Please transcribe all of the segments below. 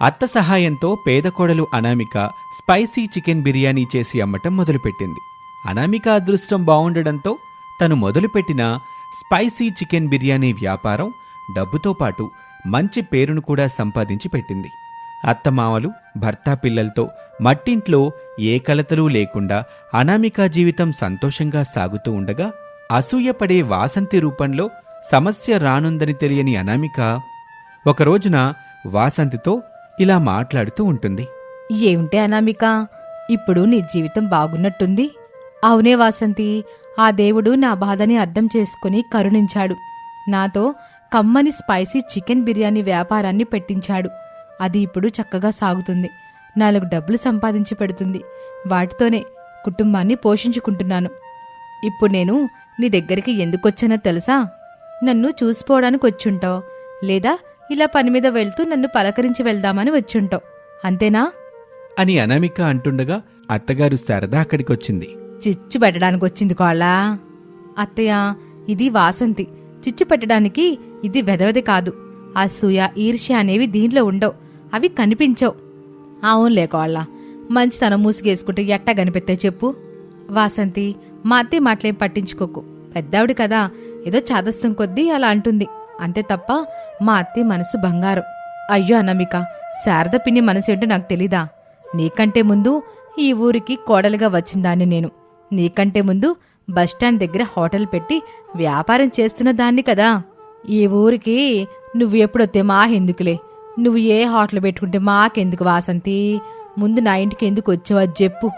అత్త సహాయంతో పేద కోడలు అనామిక స్పైసీ చికెన్ బిర్యానీ చేసి అమ్మటం మొదలుపెట్టింది. అనామిక అదృష్టం బావుండడంతో తను మొదలుపెట్టిన స్పైసీ చికెన్ బిర్యానీ వ్యాపారం డబ్బుతో పాటు మంచి పేరును కూడా సంపాదించి పెట్టింది. అత్తమామలు భర్త పిల్లలతో మట్టింట్లో ఏ కలతలు లేకుండా అనామిక జీవితం సంతోషంగా సాగుతూ ఉండగా అసూయపడే వాసంతి రూపంలో సమస్య రానుందని తెలియని అనామిక ఒక రోజున వాసంతితో ఇలా మాట్లాడుతూ ఉంటుంది. ఏమిటే అనామిక ఇప్పుడు నీ జీవితం బాగున్నట్టుంది. అవునే వాసంతి ఆ దేవుడు నా బాధని అర్థం చేసుకుని కరుణించాడు. నాతో కమ్మని స్పైసీ చికెన్ బిర్యానీ వ్యాపారాన్ని పెట్టించాడు. అది ఇప్పుడు చక్కగా సాగుతుంది. నాలుగు డబ్బులు సంపాదించి పెడుతుంది. వాటితోనే కుటుంబాన్ని పోషించుకుంటున్నాను. ఇప్పుడు నేను నీ దగ్గరికి ఎందుకొచ్చానో తెలుసా? నన్ను చూసుకోవడానికి వచ్చుంటావు. లేదా ఇలా పని మీద వెళ్తూ నన్ను పలకరించి వెళ్దామని వచ్చుంటావు. అంతేనా? అని అనామిక అంటుండగా అత్తగారు శారద అక్కడికొచ్చింది. చిచ్చు పెట్టడానికి వచ్చింది కోళ్ళ? అత్తయ్య ఇది వాసంతి. చిచ్చు పెట్టడానికి ఇది వెదవది కాదు. అసూయ ఈర్ష్య అనేవి దీంట్లో ఉండవు. అవి కనిపించవు. అవునులే కోళ్ళ. మంచితనం మూసిగేసుకుంటే ఎట్టా కనిపెత్తే చెప్పు. వాసంతి మా అత్తయ్య మాటలేం పట్టించుకోకు. పెద్దావిడి కదా ఏదో చాదస్తం కొద్దీ అలా అంటుంది. అంతే తప్ప మా అత్తయ్య మనసు బంగారం. అయ్యో అనమిక శారద పిన్ని మనసు ఏంటో నాకు తెలీదా? నీకంటే ముందు ఈ ఊరికి కోడలుగా వచ్చిందాన్ని నేను. నీకంటే ముందు బస్టాండ్ దగ్గర హోటల్ పెట్టి వ్యాపారం చేస్తున్న దాన్ని కదా. ఈ ఊరికి నువ్వు ఎప్పుడొత్తే మాకెందుకులే? నువ్వు ఏ హోటల్ పెట్టుకుంటే మాకెందుకు వాసంతి? ముందు నా ఇంటికి ఎందుకు వచ్చావో చెప్పు.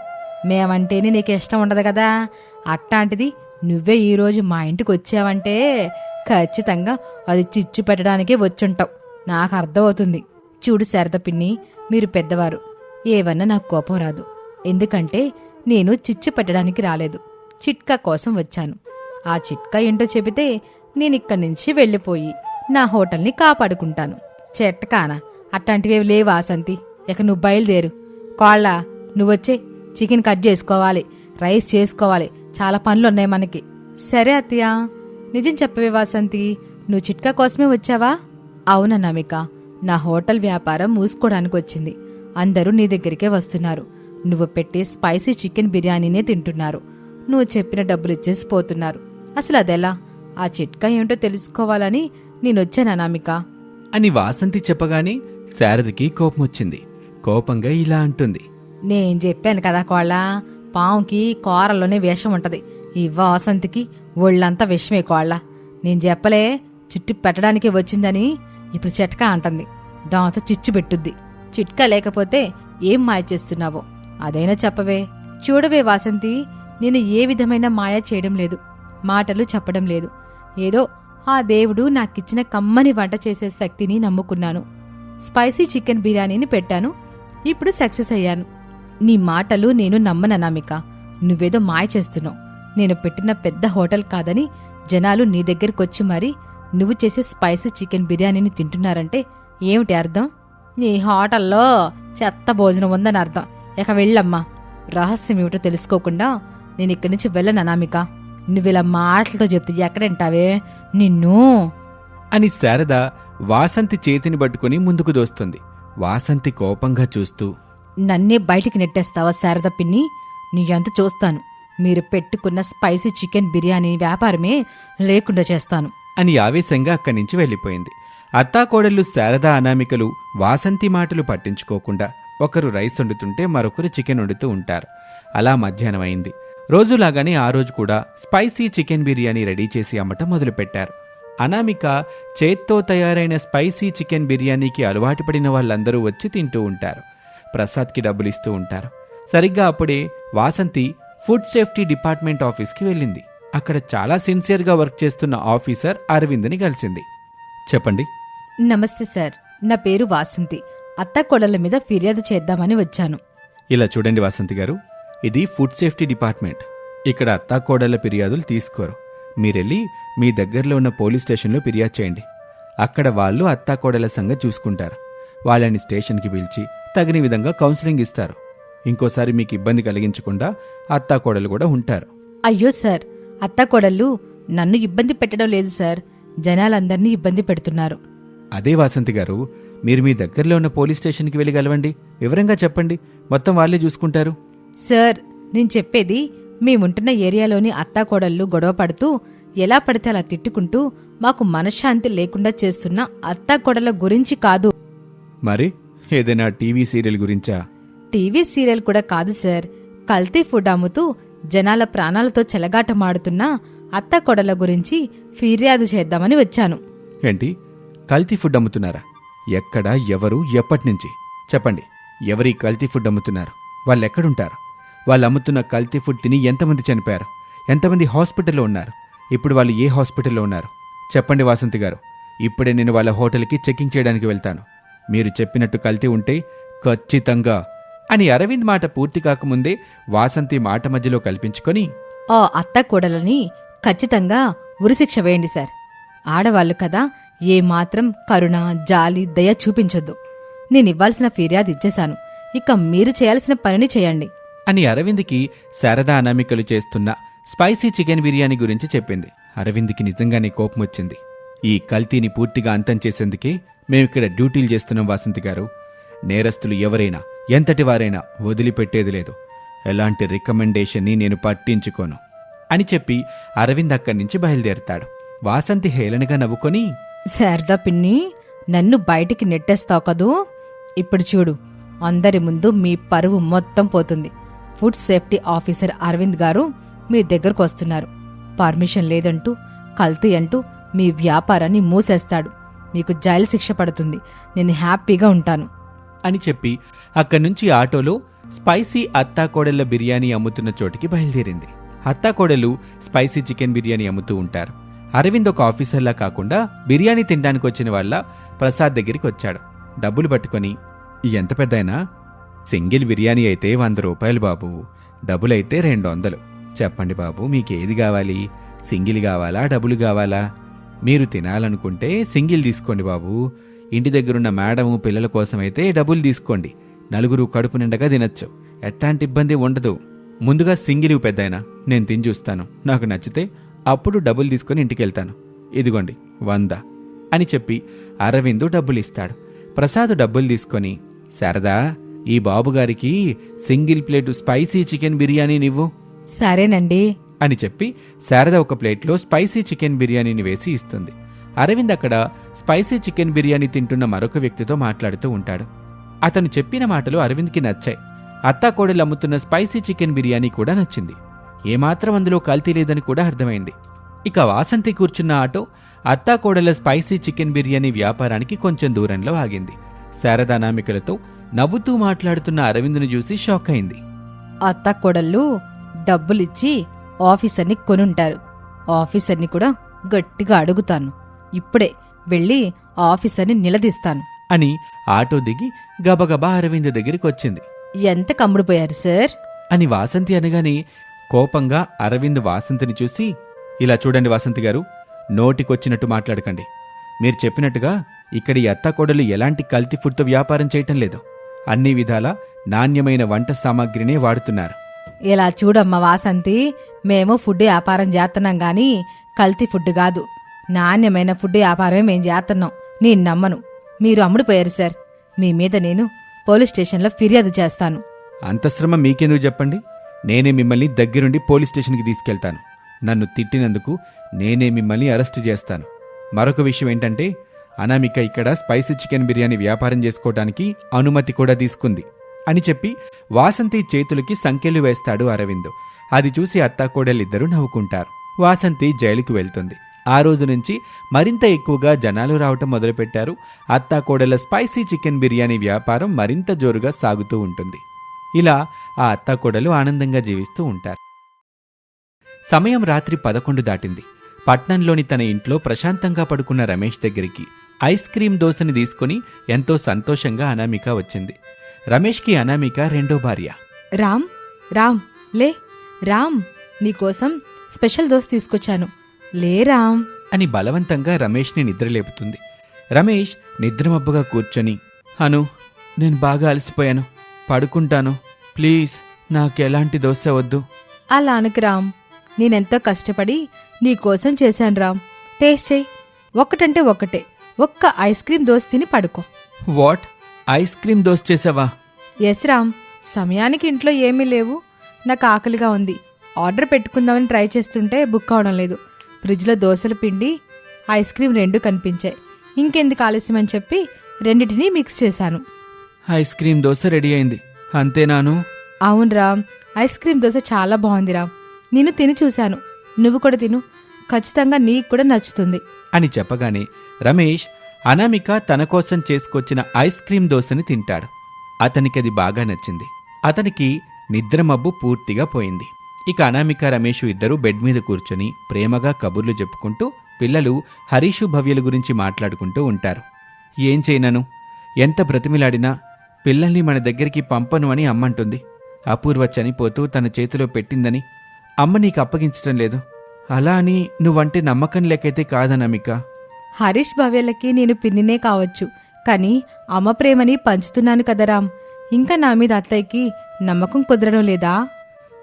మేమంటేనే నీకు ఇష్టం ఉండదు కదా. అట్టాంటిది నువ్వే ఈరోజు మా ఇంటికి వచ్చావంటే ఖచ్చితంగా అది చిచ్చు పెట్టడానికే వచ్చుంటావు. నాకు అర్థమవుతుంది. చూడు శారద పిన్ని మీరు పెద్దవారు. ఏవన్నా నాకు కోపం రాదు. ఎందుకంటే నేను చిచ్చు పెట్టడానికి రాలేదు. చిట్కా కోసం వచ్చాను. ఆ చిట్కా ఏంటో చెబితే నేను ఇక్కడి నుంచి వెళ్ళిపోయి నా హోటల్ని కాపాడుకుంటాను. చెట్టకానా అట్లాంటివేవి లేవు వాసంతి ఇక నువ్వు బయలుదేరు. కోళ్ళ నువ్వొచ్చే చికెన్ కట్ చేసుకోవాలి. రైస్ చేసుకోవాలి. చాలా పనులు ఉన్నాయి మనకి. సరే అత్తయ్య. నిజం చెప్పవే వాసంతి. నువ్వు చిట్కా కోసమే వచ్చావా? అవునా నమిక నా హోటల్ వ్యాపారం మూసుకోవడానికి వచ్చింది. అందరూ నీ దగ్గరికే వస్తున్నారు. నువ్వు పెట్టే స్పైసీ చికెన్ బిర్యానీనే తింటున్నారు. నువ్వు చెప్పిన డబ్బులు ఇచ్చేసి పోతున్నారు. అసలు అదెలా? ఆ చిట్కా ఏంటో తెలుసుకోవాలని నేనొచ్చాను అనామిక. అని వాసంతి చెప్పగానే శారదకి కోపం వచ్చింది. కోపంగా ఇలా అంటుంది. నేను చెప్పాను కదా కోళ్ళ పావుకి కూరలోనే విషం ఉంటది. ఈ వాసంతికి ఒళ్ళంతా విషమే కోళ్ళ. నేను చెప్పలే చిట్టు పెట్టడానికి వచ్చిందని ఇప్పుడు చిట్కా అంటుంది. దాంతో చిచ్చు పెట్టుద్ది. చిట్కా లేకపోతే ఏం మాయ చేస్తున్నావో? అదైనా చెప్పవే. చూడవే వాసంతి నేను ఏ విధమైన మాయ చేయడం లేదు. మాటలు చెప్పడం లేదు. ఏదో ఆ దేవుడు నాకిచ్చిన కమ్మని వంట చేసే శక్తిని నమ్ముకున్నాను. స్పైసీ చికెన్ బిర్యానీని పెట్టాను. ఇప్పుడు సక్సెస్ అయ్యాను. నీ మాటలు నేను నమ్మననామిక. నువ్వేదో మాయ చేస్తున్నావు. నేను పెట్టిన పెద్ద హోటల్ కాదని జనాలు నీ దగ్గరకొచ్చి మరి నువ్వు చేసే స్పైసీ చికెన్ బిర్యానీని తింటున్నారంటే ఏమిటి అర్థం? నీ హోటల్లో చెత్త భోజనం ఉందని అర్థం. ఇక వెళ్ళమ్మా. రహస్యం ఏమిటో తెలుసుకోకుండా నేను ఇక్కడి నుంచి వెళ్ళను అనామిక. నువ్విలా మాటలతో చెప్తే ఎక్కడంటావే? నిన్ను. అని శారద వాసంతి చేతిని పట్టుకుని ముందుకు దోస్తుంది. వాసంతి కోపంగా చూస్తూ నన్నే బయటికి నెట్టేస్తావా శారద పిన్ని? నీ ఎంత చూస్తాను. మీరు పెట్టుకున్న స్పైసీ చికెన్ బిర్యానీ వ్యాపారమే లేకుండా చేస్తాను. అని ఆవేశంగా అక్కడి నుంచి వెళ్ళిపోయింది. అత్తాకోడళ్ళు శారద అనామికలు వాసంతి మాటలు పట్టించుకోకుండా ఒకరు రైస్ వండుతుంటే మరొకరు చికెన్ వండుతూ ఉంటారు. అలా మధ్యాహ్నం అయింది. రోజులాగానే ఆ రోజు కూడా స్పైసీ చికెన్ బిర్యానీ రెడీ చేసి అమ్మటం మొదలుపెట్టారు. అనామిక చేత్తో తయారైన స్పైసీ చికెన్ బిర్యానీకి అలవాటు పడిన వాళ్ళందరూ వచ్చి తింటూ ఉంటారు. ప్రసాద్కి డబ్బులు ఇస్తూ ఉంటారు. సరిగ్గా అప్పుడే వాసంతి ఫుడ్ సేఫ్టీ డిపార్ట్మెంట్ ఆఫీస్కి వెళ్ళింది. అక్కడ చాలా సిన్సియర్గా వర్క్ చేస్తున్న ఆఫీసర్ అరవింద్ని కలిసింది. చెప్పండి. నమస్తే సార్. నా పేరు వాసంతి. అత్తాకోడళ్ళ మీద ఫిర్యాదు చేద్దామని వచ్చాను. ఇలా చూడండి వాసంతి గారు. ఇది ఫుడ్ సేఫ్టీ డిపార్ట్మెంట్. ఇక్కడ అత్తాకోడళ్ళ ఫిర్యాదులు తీసుకోరు. మీరెళ్ళి మీ దగ్గరలో ఉన్న పోలీస్ స్టేషన్లో ఫిర్యాదు చేయండి. అక్కడ వాళ్ళు అత్తాకోడల సంగతి చూసుకుంటారు. వాళ్ళని స్టేషన్కి పిలిచి తగిన విధంగా కౌన్సిలింగ్ ఇస్తారు. ఇంకోసారి మీకు ఇబ్బంది కలిగించకుండా అత్తాకోడలు కూడా ఉంటారు. అయ్యో సార్ అత్తాకోడళ్ళు నన్ను ఇబ్బంది పెట్టడం లేదు సార్. జనాలందర్నీ ఇబ్బంది పెడుతున్నారు. అదే వాసంతి గారు మీరు మీ దగ్గరలో ఉన్న పోలీస్ స్టేషన్కి వెళ్ళి కలవండి. వివరంగా చెప్పండి. మొత్తం వాళ్ళే చూసుకుంటారు. సార్ నేను చెప్పేది మేముంటున్న ఏరియాలోని అత్తాకోడళ్ళు గొడవ పడుతూ ఎలా పడితే అలా తిట్టుకుంటూ మాకు మనశ్శాంతి లేకుండా చేస్తున్న అత్తాకోడళ్ళ గురించి కాదు. మరి ఏదైనా టీవీ సీరియల్ గురించా? టీవీ సీరియల్ కూడా కాదు సార్. కల్తీ ఫుడ్ అమ్ముతూ జనాల ప్రాణాలతో చెలగాటమాడుతున్న అత్తకొడల గురించి ఫిర్యాదు చేద్దామని వచ్చాను. ఏంటి? కల్తీ ఫుడ్ అమ్ముతున్నారా? ఎక్కడ ఎవరు ఎప్పటినుంచి? చెప్పండి ఎవరి కల్తీ ఫుడ్ అమ్ముతున్నారు? వాళ్ళు ఎక్కడుంటారు వాళ్ళు అమ్ముతున్న కల్తీ ఫుడ్ తిని ఎంతమంది చనిపోయారు? ఎంతమంది హాస్పిటల్లో ఉన్నారు? ఇప్పుడు వాళ్ళు ఏ హాస్పిటల్లో ఉన్నారు? చెప్పండి వాసంతి గారు. ఇప్పుడే నేను వాళ్ళ హోటల్కి చెకింగ్ చేయడానికి వెళ్తాను. మీరు చెప్పినట్టు కల్తీ ఉంటే ఖచ్చితంగా అని అరవింద్ మాట పూర్తి కాకముందే వాసంతి మాట మధ్యలో కల్పించుకొని ఆ అత్తకోడలని ఖచ్చితంగా ఉరిశిక్ష వేయండి సార్. ఆడవాళ్ళు కదా ఏమాత్రం కరుణ జాలి దయ చూపించొద్దు. నేనివ్వాల్సిన ఫిర్యాదు ఇచ్చేశాను. ఇక మీరు చేయాల్సిన పనిని చేయండి. అని అరవింద్కి శారదా అనామికలు చేస్తున్న స్పైసీ చికెన్ బిర్యానీ గురించి చెప్పింది. అరవింద్కి నిజంగానే కోపం వచ్చింది ఈ కల్తీని పూర్తిగా అంతం చేసేందుకే మేమిక్కడ డ్యూటీలు చేస్తున్నాం వాసంతి గారు. నేరస్తులు ఎవరైనా ఎంతటి వారైనా వదిలిపెట్టేది లేదు. ఎలాంటి రికమెండేషన్ని నేను పట్టించుకోను అని చెప్పి అరవింద్ అక్కడి నుంచి బయలుదేరుతాడు. వాసంతి హేళనగా నవ్వుకొని శారదా పిన్ని నన్ను బయటికి నెట్టేస్తావు కదూ? ఇప్పుడు చూడు అందరి ముందు మీ పరువు మొత్తం పోతుంది. ఫుడ్ సేఫ్టీ ఆఫీసర్ అరవింద్ గారు మీ దగ్గరకు వస్తున్నారు. పర్మిషన్ లేదంటూ కల్తీ అంటూ మీ వ్యాపారాన్ని మూసేస్తాడు. మీకు జైలు శిక్ష పడుతుంది. నేను హ్యాపీగా ఉంటాను. అని చెప్పి అక్కడి నుంచి ఆటోలో స్పైసీ అత్తాకోడళ్ళ బిర్యానీ అమ్ముతున్న చోటికి బయలుదేరింది. అత్తాకోడలు స్పైసీ చికెన్ బిర్యానీ అమ్ముతూ ఉంటారు. అరవింద్ ఒక ఆఫీసర్లా కాకుండా బిర్యానీ తినడానికి వచ్చిన వాళ్ళ ప్రసాద్ దగ్గరికి వచ్చాడు. డబ్బులు పట్టుకొని ఎంత పెద్దయినా? సింగిల్ బిర్యానీ అయితే వంద రూపాయలు బాబు. డబ్బులైతే రెండు వందలు చెప్పండి బాబు మీకేది కావాలి? సింగిల్ కావాలా? డబ్బులు కావాలా? మీరు తినాలనుకుంటే సింగిల్ తీసుకోండి బాబు. ఇంటి దగ్గరున్న మేడము పిల్లల కోసమైతే డబ్బులు తీసుకోండి. నలుగురు కడుపు నిండగా తినచ్చు. ఎట్లాంటి ఇబ్బంది ఉండదు. ముందుగా సింగిల్ ఇవ్వు పెద్దాయనా. నేను తిని చూస్తాను. నాకు నచ్చితే అప్పుడు డబ్బులు తీసుకొని ఇంటికి వెళ్తాను ఇదిగోండి వంద అని చెప్పి అరవిందు డబ్బులు ఇస్తాడు ప్రసాద్ డబ్బులు తీసుకొని శారదా ఈ బాబుగారికి single plate spicy chicken biryani నివ్వు. సరేనండి. అని చెప్పి శారద ఒక ప్లేట్లో స్పైసీ చికెన్ బిర్యానీని వేసి ఇస్తుంది. అరవింద్ అక్కడ స్పైసీ చికెన్ బిర్యానీ తింటున్న మరొక వ్యక్తితో మాట్లాడుతూ ఉంటాడు. అతను చెప్పిన మాటలు అరవింద్కి నచ్చాయి. అత్తాకోడలు అమ్ముతున్న స్పైసీ చికెన్ బిర్యానీ కూడా నచ్చింది. ఏమాత్రం అందులో కల్తీ లేదని కూడా అర్థమైంది. ఇక వాసంతి కూర్చున్న ఆటో అత్తాకోడల స్పైసీ చికెన్ బిర్యానీ వ్యాపారానికి కొంచెం దూరంలో ఆగింది. శారదానామికలతో నవ్వుతూ మాట్లాడుతున్న అరవింద్ను చూసి షాక్ అయింది. అత్తాకోడళ్ళు డబ్బులిచ్చి ఆఫీసర్ని కొనుంటారు. ఆఫీసర్ని కూడా గట్టిగా అడుగుతాను. ఇప్పుడే వెళ్ళి ఆఫీసర్ని నిలదీస్తాను. అని ఆటో దిగి గబగబా అరవింద్ దగ్గరికి వచ్చింది ఎంత కమ్ముడిపోయారు సార్? అని వాసంతి అనగానే కోపంగా అరవింద్ వాసంతిని చూసి ఇలా చూడండి వాసంతి గారు నోటికొచ్చినట్టు మాట్లాడకండి. మీరు చెప్పినట్టుగా ఇక్కడ ఈ అత్తాకోడలు ఎలాంటి కల్తీ ఫుడ్తో వ్యాపారం చేయటం లేదు. అన్ని విధాల నాణ్యమైన వంట సామాగ్రినే వాడుతున్నారు. ఇలా చూడమ్మా వాసంతి మేము ఫుడ్ వ్యాపారం చేస్తున్నాం గాని కల్తీ ఫుడ్ కాదు. నాణ్యమైన ఫుడ్ వ్యాపారమే మేం చేస్తున్నాం నేను నమ్మను. మీరు అమ్ముడుపోయారు సార్. మీ మీద నేను పోలీస్ స్టేషన్లో ఫిర్యాదు చేస్తాను. అంత శ్రమ మీకెందుకు చెప్పండి? నేనే మిమ్మల్ని దగ్గరుండి పోలీస్ స్టేషన్కి తీసుకెళ్తాను. నన్ను తిట్టినందుకు నేనే మిమ్మల్ని అరెస్ట్ చేస్తాను. మరొక విషయం ఏంటంటే అనామిక ఇక్కడ స్పైసీ చికెన్ బిర్యానీ వ్యాపారం చేసుకోవడానికి అనుమతి కూడా తీసుకుంది. అని చెప్పి వాసంతి చేతులకి సంఖ్యలు వేస్తాడు అరవింద్. అది చూసి అత్తాకోడలిద్దరూ నవ్వుకుంటారు. వాసంతి జైలుకు వెళ్తుంది. ఆ రోజు నుంచి మరింత ఎక్కువగా జనాలు రావటం మొదలుపెట్టారు. అత్తాకోడల స్పైసీ చికెన్ బిర్యానీ వ్యాపారం మరింత జోరుగా సాగుతూ ఉంటుంది. ఇలా ఆ అత్తాకోడలు ఆనందంగా జీవిస్తూ ఉంటారు. సమయం రాత్రి పదకొండు దాటింది. పట్నంలోని తన ఇంట్లో ప్రశాంతంగా పడుకున్న రమేష్ దగ్గరికి ఐస్ క్రీమ్ దోశని తీసుకుని ఎంతో సంతోషంగా అనామిక వచ్చింది. రమేష్కి అనామిక రెండో భార్య. రామ్ రామ్ లే రామ్ నీకోసం స్పెషల్ దోశ తీసుకొచ్చాను. లే రామ్ అని బలవంతంగా రమేష్ని నిద్రలేపుతుంది. రమేష్ నిద్రమబ్బుగా కూర్చొని అను నేను బాగా అలసిపోయాను. పడుకుంటాను. ప్లీజ్ నాకెలాంటి దోశ వద్దు. అలా అనకు రామ్. నేనెంతో కష్టపడి నీకోసం చేశాను రామ్. టేస్ట్ చెయ్యి ఒక్కటంటే ఒక్కటే ఒక్క ఐస్ క్రీం దోశ తిని పడుకో. వాట్? ఐస్ క్రీమ్ దోశ చేసావా? ఎస్ రామ్. సమయానికి ఇంట్లో ఏమీ లేవు. నాకు ఆకలిగా ఉంది. ఆర్డర్ పెట్టుకుందామని ట్రై చేస్తుంటే బుక్ అవడం లేదు. ఫ్రిడ్జ్లో దోశల పిండి ఐస్ క్రీమ్ రెండు కనిపించాయి. ఇంకెందుకు ఆలస్యం అని చెప్పి రెండింటినీ మిక్స్ చేశాను. ఐస్ క్రీమ్ దోశ రెడీ అయింది. అంతేనాను అవును రామ్ ఐస్ క్రీమ్ దోశ చాలా బాగుంది రామ్. నేను తిని చూశాను. నువ్వు కూడా తిను. ఖచ్చితంగా నీకు కూడా నచ్చుతుంది. అని చెప్పగానే రమేష్ అనామిక తన కోసం చేసుకొచ్చిన ఐస్ క్రీమ్ దోశని తింటాడు. అతనికి అది బాగా నచ్చింది. అతనికి నిద్రమబ్బు పూర్తిగా పోయింది. ఇక అనామిక రమేష్ ఇద్దరూ బెడ్ మీద కూర్చొని ప్రేమగా కబుర్లు చెప్పుకుంటూ పిల్లలు హరీషు భవ్యల గురించి మాట్లాడుకుంటూ ఉంటారు. ఏం చేయనను? ఎంత బ్రతిమిలాడినా పిల్లల్ని మన దగ్గరికి పంపను అని అమ్మంటుంది. అపూర్వ చనిపోతూ తన చేతిలో పెట్టిందని అమ్మ నీకు అప్పగించటం లేదు. అలా అని నువ్వంటే నమ్మకం లేకైతే కాదనమిక. హరీష్ భవ్యలకి నేను పిన్నినే కావచ్చు కానీ అమ్మ ప్రేమని పంచుతున్నాను కదా ఇంకా నా మీద అత్తయ్యకి నమ్మకం కుదరడం లేదా?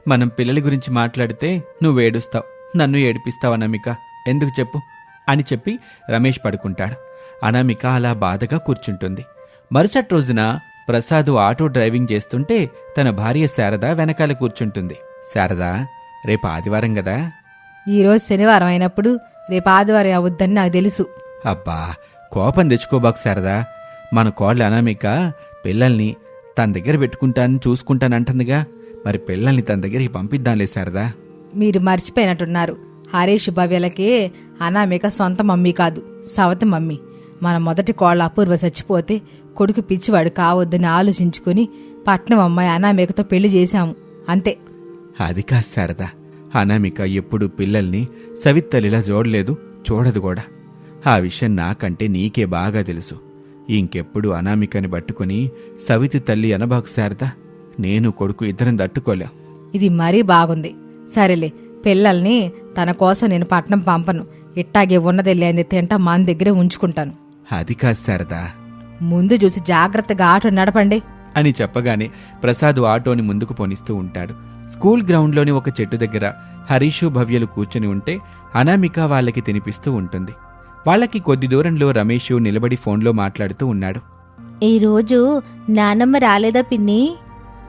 మనం పిల్లల గురించి మాట్లాడితే నువ్వు ఏడుస్తావు నన్ను ఏడిపిస్తావు అనామిక. ఎందుకు చెప్పు? అని చెప్పి రమేష్ పడుకుంటాడు. అనామిక అలా బాధగా కూర్చుంటుంది. మరుసటి రోజున ప్రసాద్ ఆటో డ్రైవింగ్ చేస్తుంటే తన భార్య శారద వెనకాల కూర్చుంటుంది. శారద రేపు ఆదివారం కదా? ఈరోజు శనివారం అయినప్పుడు రేపు ఆదివారం అవద్దని నాకు తెలుసు. అబ్బా కోపం తెచ్చుకోబాకు శారదా. మన కోళ్ళ అనామిక పిల్లల్ని తన దగ్గర పెట్టుకుంటాను చూసుకుంటానంటుందిగా. మరి పిల్లల్ని తన దగ్గరికి పంపిద్దాంలే శారదా. మీరు మర్చిపోయినట్టున్నారు. హరీష్ భవ్యలకి అనామిక సొంత మమ్మీ కాదు సవతి మమ్మీ. మన మొదటి కోళ్ళ అపూర్వ చచ్చిపోతే కొడుకు పిచ్చివాడు కావద్దని ఆలోచించుకుని పట్నం అమ్మాయి అనామికతో పెళ్ళి చేశాము అంతే. అది కాదు శారదా. అనామిక ఎప్పుడు పిల్లల్ని సవిత్తలిలా చూడలేదు చూడదు కూడా. ఆ విషయం నాకంటే నీకే బాగా తెలుసు. ఇంకెప్పుడు అనామికని పట్టుకుని సవితి తల్లి అనబాకు శారదా. నేను కొడుకు ఇద్దరం తట్టుకోలేం. ఇది మరీ బాగుంది. సరేలే పిల్లల్ని తన కోసం నేను పట్నం పంపను. ఇట్టాగే ఉన్నది లేని తింట మన దగ్గరే ఉంచుకుంటాను. అది కాదు శారదా. ముందు చూసి జాగ్రత్తగా ఆటో నడపండి. అని చెప్పగానే ప్రసాద్ ఆటోని ముందుకు పోనిస్తూ ఉంటాడు. స్కూల్ గ్రౌండ్లోని ఒక చెట్టు దగ్గర హరీషు భవ్యలు కూర్చుని ఉంటే అనామిక వాళ్ళకి తినిపిస్తూ ఉంటుంది. వాళ్ళకి కొద్ది దూరంలో రమేష్ నిలబడి ఫోన్లో మాట్లాడుతూ ఉన్నాడు. ఈరోజు నానమ్మ రాలేదా పిన్ని?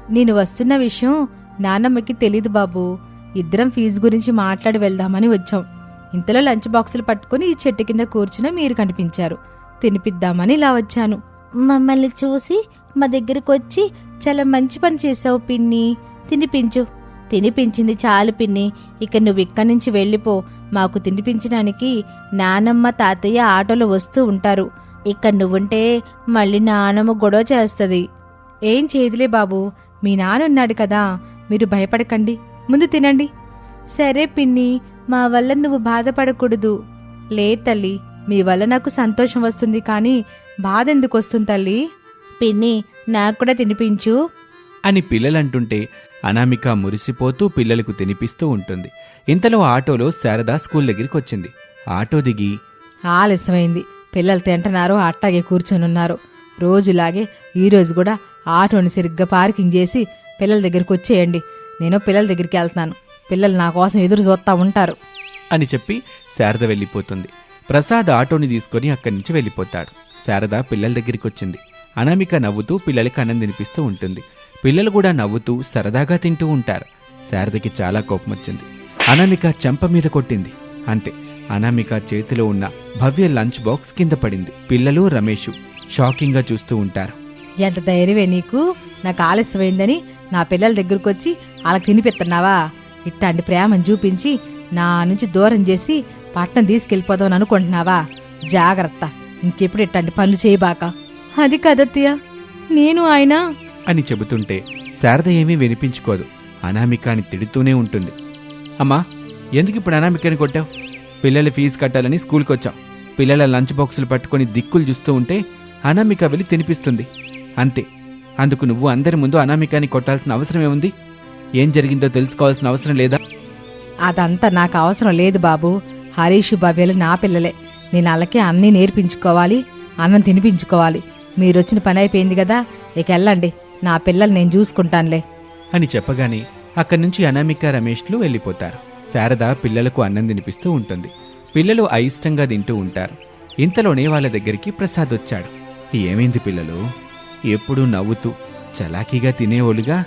నేను వస్తున్న విషయం నానమ్మకి తెలీదు బాబు. ఇద్దరం ఫీజు గురించి మాట్లాడి వెళ్దామని వచ్చాం. ఇంతలో లంచ్ బాక్సులు పట్టుకుని ఈ చెట్టు కింద కూర్చుని మీరు కనిపించారు. తినిపిద్దామని ఇలా వచ్చాను. మమ్మల్ని చూసి మా దగ్గరకు వచ్చి చాలా మంచి పని చేసావు పిన్ని. తినిపించు. తినిపించింది చాలు పిన్ని. ఇక నువ్వు ఇక్కడి నుంచి వెళ్ళిపో. మాకు తినిపించడానికి నానమ్మ తాతయ్య ఆటోలో వస్తూ ఉంటారు. ఇక్కడ నువ్వుంటే మళ్ళీ నానమ్మ గొడవ చేస్తుంది. ఏం చేయదులే బాబు. మీ నాన్న ఉన్నాడు కదా మీరు భయపడకండి. ముందు తినండి. సరే పిన్ని మా వల్ల నువ్వు బాధపడకూడదు. లే తల్లి మీ వల్ల నాకు సంతోషం వస్తుంది కానీ బాధ ఎందుకు వస్తుంది తల్లి? పిన్ని నాకు కూడా తినిపించు. అని పిల్లలంటుంటే అనామిక మురిసిపోతూ పిల్లలకు తినిపిస్తూ ఉంటుంది. ఇంతలో ఆటోలో శారద స్కూల్ దగ్గరికి వచ్చింది ఆటో దిగి ఆలస్యమైంది. పిల్లలు తింటున్నారు అట్టాగే కూర్చొనున్నారు. రోజులాగే ఈరోజు కూడా ఆటోని సరిగ్గా పార్కింగ్ చేసి పిల్లల దగ్గరికి వచ్చేయండి. నేను పిల్లల దగ్గరికి వెళ్తున్నాను. పిల్లలు నా కోసం ఎదురు చూస్తా ఉంటారు. అని చెప్పి శారద వెళ్ళిపోతుంది. ప్రసాద్ ఆటోని తీసుకొని అక్కడి నుంచి వెళ్ళిపోతాడు. శారద పిల్లల దగ్గరికి వచ్చింది. అనామిక నవ్వుతూ పిల్లలకి అన్నం తినిపిస్తూ ఉంటుంది. పిల్లలు కూడా నవ్వుతూ సరదాగా తింటూ ఉంటారు. శారదకి చాలా కోపం వచ్చింది. అనామిక చెంప మీద కొట్టింది. అంతే. అనామిక చేతిలో ఉన్న భవ్య లంచ్ బాక్స్ కింద పడింది. పిల్లలు రమేషు. షాకింగ్గా చూస్తూ ఉంటారు. ఎంత ధైర్యమే నీకు? నాకు ఆలస్యమైందని నా పిల్లల దగ్గరకు వచ్చి వాళ్ళకి తినిపిస్తున్నావా? ఇట్లాంటి ప్రేమను చూపించి నా నుంచి దూరం చేసి పట్నం తీసుకెళ్ళిపోదామని అనుకుంటున్నావా? జాగ్రత్త. ఇంకెప్పుడు ఇట్లాంటి పనులు చేయబాక. అది కదత్తయ్య నేను ఆయన. అని చెబుతుంటే శారద ఏమీ వినిపించుకోదు. అనామికాని తిడుతూనే ఉంటుంది. అమ్మా ఎందుకు ఇప్పుడు అనామికని కొట్టావు? పిల్లల ఫీజు కట్టాలని స్కూల్కి వచ్చాం పిల్లల లంచ్ బాక్సులు పట్టుకొని దిక్కులు చూస్తూ ఉంటే అనామిక వెళ్ళి తినిపిస్తుంది. అంతే. అందుకు నువ్వు అందరి ముందు అనామికాని కొట్టాల్సిన అవసరం ఏముంది? ఏం జరిగిందో తెలుసుకోవాల్సిన అవసరం లేదా? అదంతా నాకు అవసరం లేదు బాబు. హరీష్ భవ్యలు నా పిల్లలే. నేను వాళ్ళకి అన్నీ నేర్పించుకోవాలి అన్నం తినిపించుకోవాలి. మీరొచ్చిన పని అయిపోయింది కదా ఇక వెళ్ళండి. నా పిల్లలు నేను చూసుకుంటానులే. అని చెప్పగానే అక్కడి నుంచి అనామిక రమేష్లు వెళ్ళిపోతారు. శారద పిల్లలకు అన్నం తినిపిస్తూ ఉంటుంది. పిల్లలు అయిష్టంగా తింటూ ఉంటారు. ఇంతలోనే వాళ్ళ దగ్గరికి ప్రసాద్ వచ్చాడు. ఏమైంది పిల్లలు? ఎప్పుడు నవ్వుతూ చలాకీగా తినేవాళ్ళుగా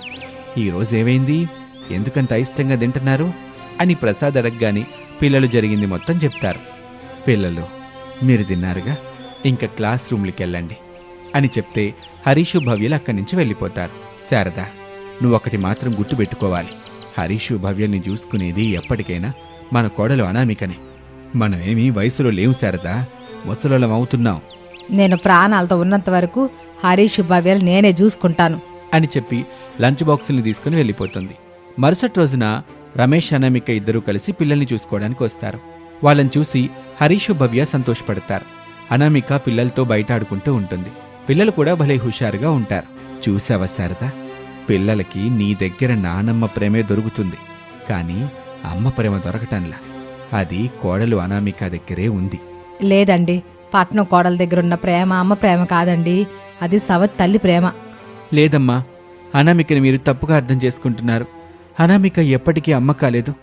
ఈరోజు ఏమైంది? ఎందుకంత అయిష్టంగా తింటున్నారు? అని ప్రసాద్ అడగగానే పిల్లలు జరిగింది మొత్తం చెప్తారు. పిల్లలు మీరు తిన్నారుగా? ఇంకా క్లాస్ రూమ్లకి వెళ్ళండి అని చెప్తే హరీషు భవ్యలు అక్కడి నుంచి వెళ్ళిపోతారు. శారదా నువ్వు ఒకటి మాత్రం గుర్తుపెట్టుకోవాలి హరీషు భవ్యల్ని చూసుకునేది ఎప్పటికైనా మన కోడలు అనామికనే. మనమేమీ వయసులో లేవు శారదా. ముసలోళ్ళం అవుతున్నాం. నేను ప్రాణాలతో ఉన్నంత వరకు హరీష్ భవ్యాలు నేనే చూసుకుంటాను. అని చెప్పి లంచ్ బాక్సుల్ని తీసుకుని వెళ్ళిపోతుంది. మరుసటి రోజున రమేష్ అనామిక ఇద్దరూ కలిసి పిల్లల్ని చూసుకోవడానికి వస్తారు. వాళ్ళని చూసి హరీషు భవ్య సంతోషపడతారు. అనామిక పిల్లలతో బయట ఆడుకుంటూ ఉంటుంది. పిల్లలు కూడా భలే హుషారుగా ఉంటారు. చూసావా శారదా? పిల్లలకి నీ దగ్గర నానమ్మ ప్రేమే దొరుకుతుంది. కానీ అమ్మ ప్రేమ దొరకటంలా. అది కోడలు అనామిక దగ్గరే ఉంది. లేదండి. పట్నం కోడల దగ్గర ఉన్న ప్రేమ అమ్మ ప్రేమ కాదండి. అది సవత్ తల్లి ప్రేమ. లేదమ్మా అనామికని మీరు తప్పుగా అర్థం చేసుకుంటున్నారు. అనామిక ఎప్పటికీ అమ్మ కాలేదు.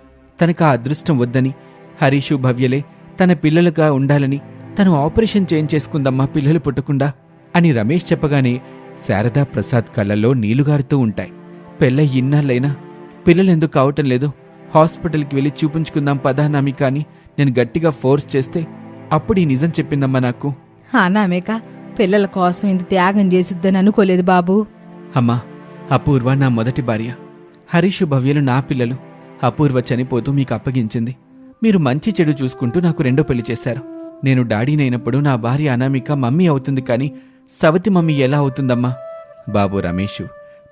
తనకు ఆ అదృష్టం వద్దని హరీషు భవ్యలే తన పిల్లలుగా ఉండాలని తను ఆపరేషన్ చేయించేసుకుందమ్మా పిల్లలు పుట్టకుండా అని రమేష్ చెప్పగానే శారదా ప్రసాద్ కళ్ళల్లో నీళ్ళుగారుతూ ఉంటాయి. పెళ్ళ ఇన్నాళ్ళైనా పిల్లలెందుకు కావటం లేదు. హాస్పిటల్కి వెళ్ళి చూపించుకుందాం పదానామి కానీ అని నేను గట్టిగా ఫోర్స్ చేస్తే అప్పుడు ఈ నిజం చెప్పిందమ్మా నాకు. అనామేక పిల్లల కోసం ఇంత త్యాగం చేసిద్దని అనుకోలేదు బాబు. అమ్మా అపూర్వ నా మొదటి భార్య. హరీషు భవ్యలు నా పిల్లలు. అపూర్వ చనిపోతూ మీకు అప్పగించింది. మీరు మంచి చెడు చూసుకుంటూ నాకు రెండో పెళ్ళి చేశారు. నేను డాడీనైనప్పుడు నా భార్య అనామిక మమ్మీ అవుతుంది కానీ సవతి మమ్మీ ఎలా అవుతుందమ్మా? బాబు రమేషు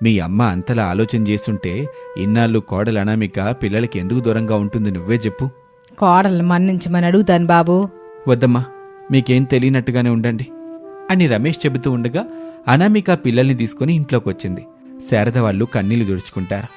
మీ అమ్మ అంతలా ఆలోచన చేసుంటే ఇన్నాళ్ళు కోడలు అనామిక పిల్లలకి ఎందుకు దూరంగా ఉంటుంది నువ్వే చెప్పు. కోడల్ని మన్నించమని అడుగుతాను బాబు. వద్దమ్మా మీకేం తెలియనట్టుగానే ఉండండి అని రమేష్ చెబుతూ ఉండగా అనామిక పిల్లల్ని తీసుకుని ఇంట్లోకి వచ్చింది శారద వాళ్ళు కన్నీళ్ళు తుడుచుకుంటారు.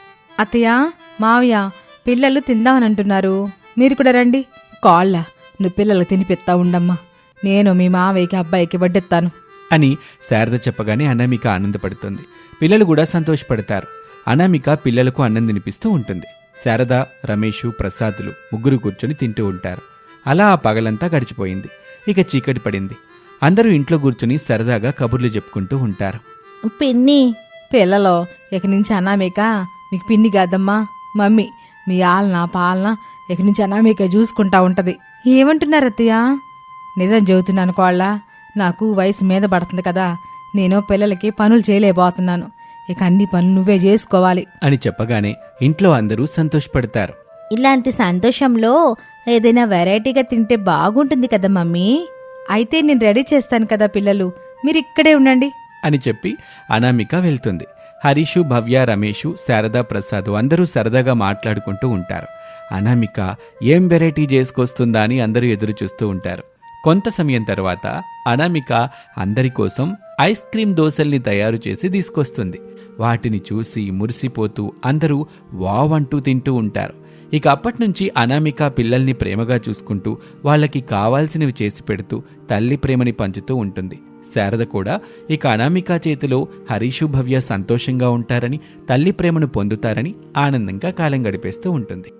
అత్తయ్య మావయ్య పిల్లలు తిందామని అంటున్నారు మీరు కూడా రండి. కాళ్ళ నువ్వు పిల్లలకు తినిపిస్తా ఉండమ్మా. నేను మీ మావయ్యకి అబ్బాయికి వడ్డెత్తాను అని శారద చెప్పగానే అనామిక ఆనందపడుతుంది. పిల్లలు కూడా సంతోషపడతారు. అనామిక పిల్లలకు అన్నం తినిపిస్తూ ఉంటుంది. శారద రమేషు ప్రసాదులు ముగ్గురు కూర్చొని తింటూ ఉంటారు. అలా ఆ పగలంతా గడిచిపోయింది. ఇక చీకటి పడింది. అందరూ ఇంట్లో కూర్చుని సరదాగా కబుర్లు చెప్పుకుంటూ ఉంటారు. పిన్ని పిల్లలు ఇక నుంచి అనామేక మీకు పిన్ని కాదమ్మా మమ్మీ మీ ఆలన పాలన ఇక నుంచి అనామేక చూసుకుంటా ఉంటది. ఏమంటున్నారు అత్తయ్య? నిజం చెబుతున్నాను కోళ్ళ నాకు వయసు మీద పడుతుంది కదా నేను పిల్లలకి పనులు చేయలేకపోతున్నాను. ఇక అన్ని పనులు నువ్వే చేసుకోవాలి. అని చెప్పగానే ఇంట్లో అందరూ సంతోషపడతారు. ఇలాంటి సంతోషంలో ఏదైనా వెరైటీగా తింటే బాగుంటుంది కదా మమ్మీ. అయితే నేను రెడీ చేస్తాను కదా పిల్లలు. మీరు ఇక్కడే ఉండండి. అని చెప్పి అనామిక వెళ్తుంది. హరీషు భవ్య రమేషు శారదా ప్రసాద్ అందరూ సరదాగా మాట్లాడుకుంటూ ఉంటారు. అనామిక ఏం వెరైటీ చేసుకొస్తుందా? అని అందరూ ఎదురు చూస్తూ ఉంటారు. కొంత సమయం తర్వాత అనామిక అందరి కోసం ఐస్ క్రీమ్ దోశల్ని తయారు చేసి తీసుకొస్తుంది. వాటిని చూసి మురిసిపోతూ అందరూ వావ్ అంటూ తింటూ ఉంటారు. ఇక అప్పటినుంచి అనామిక పిల్లల్ని ప్రేమగా చూసుకుంటూ వాళ్ళకి కావాల్సినవి చేసి పెడుతూ తల్లి ప్రేమని పంచుతూ ఉంటుంది. శారద కూడా ఇక అనామిక చేతిలో హరీషు భవ్య సంతోషంగా ఉంటారని తల్లి ప్రేమను పొందుతారని ఆనందంగా కాలం గడిపేస్తూ ఉంటుంది.